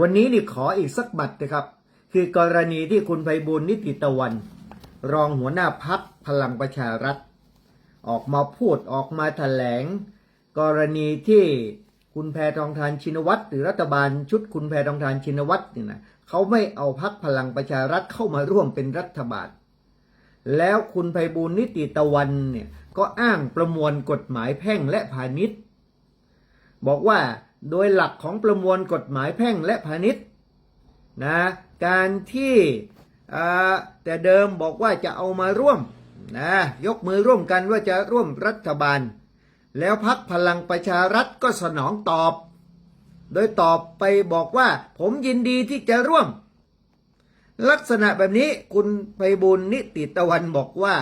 วันนี้นี่ขออีกสักบัตรนะครับ คือกรณีที่คุณไพบุญนิติตะวัน รองหัวหน้าพักพลังประชารัฐ ออกมาพูดออกมาแถลง กรณีที่คุณแพทองทานชินวัตรหรือรัฐบาลชุดคุณแพทองทานชินวัตรเนี่ยนะเขาไม่เอาพักพลังประชารัฐเข้ามาร่วมเป็นรัฐบาล แล้วคุณไพบูลนิติตะวันเนี่ยก็อ้างประมวลกฎหมายแพ่งและพาณิชย์ บอกว่า โดยหลักของประมวลกฎหมายแพ่งและพาณิชย์นะการที่แต่เดิมบอกว่าจะเอามาร่วมนะยกมือร่วมกันว่าจะร่วมรัฐบาล แล้วพักพลังประชารัฐก็สนองตอบ โดยตอบไปบอกว่าผมยินดีที่จะร่วม ลักษณะแบบนี้คุณไพบูลย์นิติตะวันบอกว่า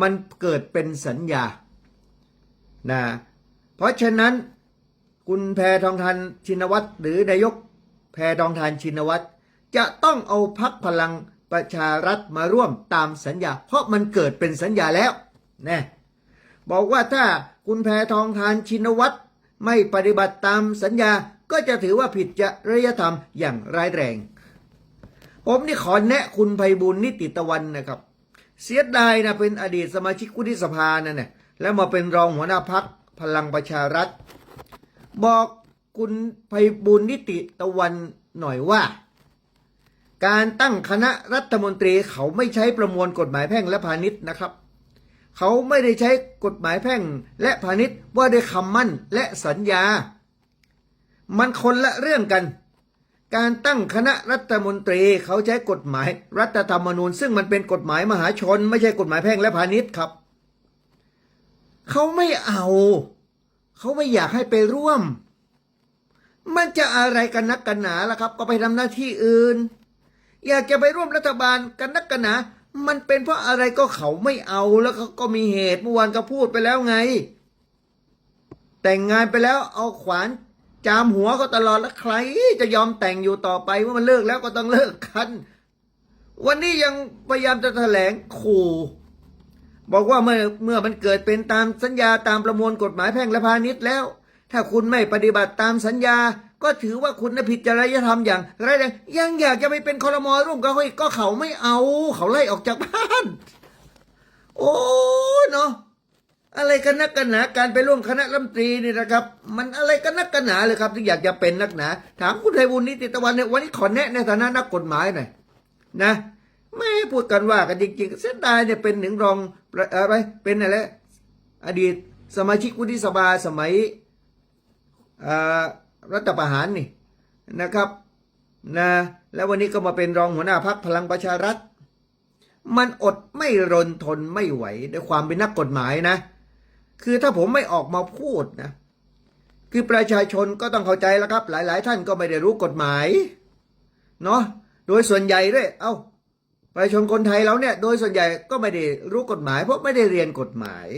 มันเกิดเป็นสัญญานะเพราะฉะนั้น คุณแพทองทานชินวัตรหรือนายกแพทองทานชินวัตรจะต้องเอาพักพลังประชารัฐมาร่วมตามสัญญา เพราะมันเกิดเป็นสัญญาแล้วนะบอกว่าถ้าคุณแพทองทานชินวัตรไม่ปฏิบัติตามสัญญาก็จะถือว่าผิดจริยธรรมอย่างร้ายแรง ผมนี่ขอแนะคุณไพบุญนิติตะวันนะครับ เสียดายนะเป็นอดีตสมาชิกวุฒิสภานั่นแหละแล้วมาเป็นรองหัวหน้าพักพลังประชารัฐ บอกคุณไพบุญนิติตะวันหน่อยว่า การตั้งคณะรัฐมนตรีเขาไม่ใช้ประมวลกฎหมายแพ่งและพาณิชย์นะครับ เขาไม่ได้ใช้กฎหมายแพ่งและพาณิชย์ว่าด้วยคำมั่นและสัญญา มันคนละเรื่องกัน การตั้งคณะรัฐมนตรีเขาใช้กฎหมายรัฐธรรมนูญ ซึ่งมันเป็นกฎหมายมหาชน ไม่ใช่กฎหมายแพ่งและพาณิชย์ครับ เขาไม่เอา เขาไม่อยากให้ไปร่วม มันจะอะไรกันนักกันหนาล่ะครับ ก็ไปทำหน้าที่อื่น อยากจะไปร่วมรัฐบาลกันนักกันหนา มันเป็นเพราะอะไรก็เขาไม่เอาแล้วเขาก็มีเหตุเมื่อวานก็พูดไปแล้วไง แต่งงานไปแล้วเอาขวานจามหัวก็ตลอดแล้วใคร จะยอมแต่งอยู่ต่อไปเมื่อมันเลิกแล้วก็ต้องเลิกกัน วันนี้ยังพยายามจะแถลงขู่ บอกว่าเมื่อเมื่อมันเกิดเป็นตามสัญญาตามประมวลกฎหมายแพ่งและพาณิชย์แล้ว ถ้าคุณไม่ปฏิบัติตามสัญญา ก็ถือว่าคุณน่ะผิดจริยธรรมอย่างร้ายแรงยังอยากจะไปเป็นคอรมอร่วมกับเขาอีกก็เขาไม่เอา เขาไล่ออกจากบ้าน โอ้เนาะอะไรกันนักกันหนาการไปร่วมคณะรัฐมนตรีนี่นะครับ มันอะไรกันนักกันหนาเลยครับที่อยากจะเป็นนักหนา ถามคุณไทยบุญนิติตะวันเนี่ยวันนี้ขอแนะในฐานะนักกฎหมายหน่อยนะ ไม่พูดกันว่ากันจริงๆเส้นดายเนี่ยเป็นหนึ่งรองอะไรเป็นอะไรอดีตสมาชิกวุฒิสภาสมัยรัฐประหารนี่นะครับนะแล้ววันนี้ก็มาเป็นรองหัวหน้าพักพลังประชารัฐ มันอดไม่รนทนไม่ไหวด้วยความเป็นนักกฎหมายนะ คือถ้าผมไม่ออกมาพูดนะ คือประชาชนก็ต้องเข้าใจแล้วครับ หลาย ๆ ท่านก็ไม่ได้รู้กฎหมายเนาะโดยส่วนใหญ่ด้วยเอ้า ประชาชนคนไทยเราเนี่ยโดยส่วนใหญ่ก็ไม่ได้รู้กฎหมาย เพราะไม่ได้เรียนกฎหมาย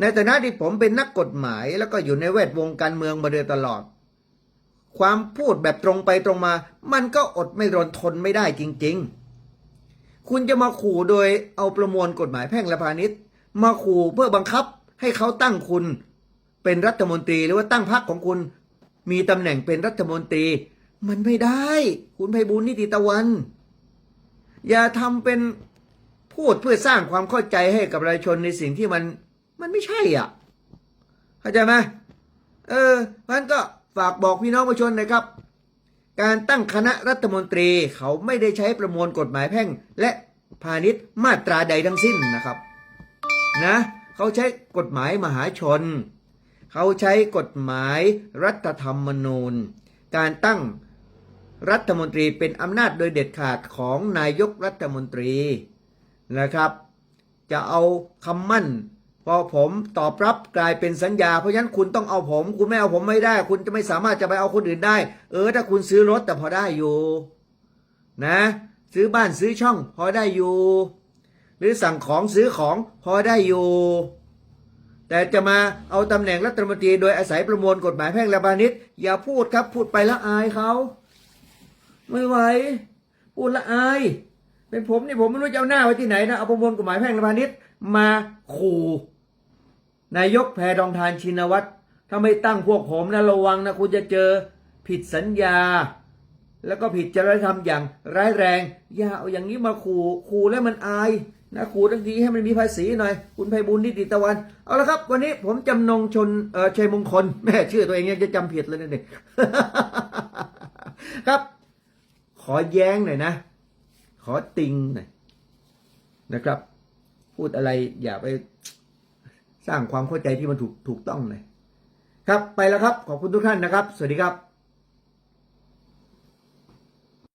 ในฐานะที่ผมเป็นนักกฎหมาย แล้วก็อยู่ในแวดวงการเมืองมาโดยตลอด ความพูดแบบตรงไปตรงมา มันก็อดไม่รนทนไม่ได้จริง ๆ คุณจะมาขู่โดยเอาประมวลกฎหมายแพ่งและพาณิชย์ มาขู่เพื่อบังคับให้เขาตั้งคุณเป็นรัฐมนตรีหรือว่าตั้งพรรคของคุณ มีตำแหน่งเป็นรัฐมนตรี มันไม่ได้ คุณไพบูลนิติตะวัน อย่าทำเป็นพูดเพื่อสร้างความเข้าใจให้กับประชาชนในสิ่งที่มันมันไม่ใช่อะ เข้าใจไหมเออเพราะนั้นก็ฝากบอกพี่น้องประชาชนนะครับ การตั้งคณะรัฐมนตรีเขาไม่ได้ใช้ประมวลกฎหมายแพ่ง และพาณิชย์มาตราใดทั้งสิ้นนะครับนะเขาใช้กฎหมายมหาชน เขาใช้กฎหมายรัฐธรรมนูญ การตั้ง รัฐมนตรีเป็นอำนาจโดยเด็ดขาดของนายกรัฐมนตรีนะครับ จะเอาคำมั่น พอผมตอบรับกลายเป็นสัญญา เพราะฉะนั้นคุณต้องเอาผม คุณไม่เอาผมไม่ได้ คุณจะไม่สามารถจะไปเอาคนอื่นได้ เออ ถ้าคุณซื้อรถแต่พอได้อยู่นะ ซื้อบ้านซื้อช่องพอได้อยู่ หรือสั่งของซื้อของพอได้อยู่แต่จะมาเอาตำแหน่งรัฐมนตรีโดยอาศัยประมวลกฎหมายแพ่งและพาณิชย์อย่าพูดครับพูดไปแล้วอายเขา ไม่ไหวพูดละอาย เป็นผมนี่ผมไม่รู้จะเอาหน้าไว้ที่ไหนนะ เอาประมวลกฎหมายแพ่งและพาณิชย์มาขู่นายกแพรดองทานชินวัตรถ้าไม่ตั้งพวกผมนะระวังนะคุณจะเจอผิดสัญญา แล้วก็ผิดจริยธรรมอย่างร้ายแรง อย่าเอาอย่างนี้มาขู่ขู่แล้วมันอายนะขู่ทั้งทีให้มันมีภาษีหน่อย คุณไพบุญนิติตะวัน เอาละครับ วันนี้ผมจำนงชนเออชัยมงคลแม่ชื่อตัวเองยังจะจำผิดเลยนี่ครับ ขอแย้งหน่อยนะ ขอติงหน่อยนะครับ พูดอะไรอย่าไปสร้างความเข้าใจที่มันถูกถูกต้องเลยครับไปแล้วครับ ขอบคุณทุกท่านนะครับ สวัสดีครับ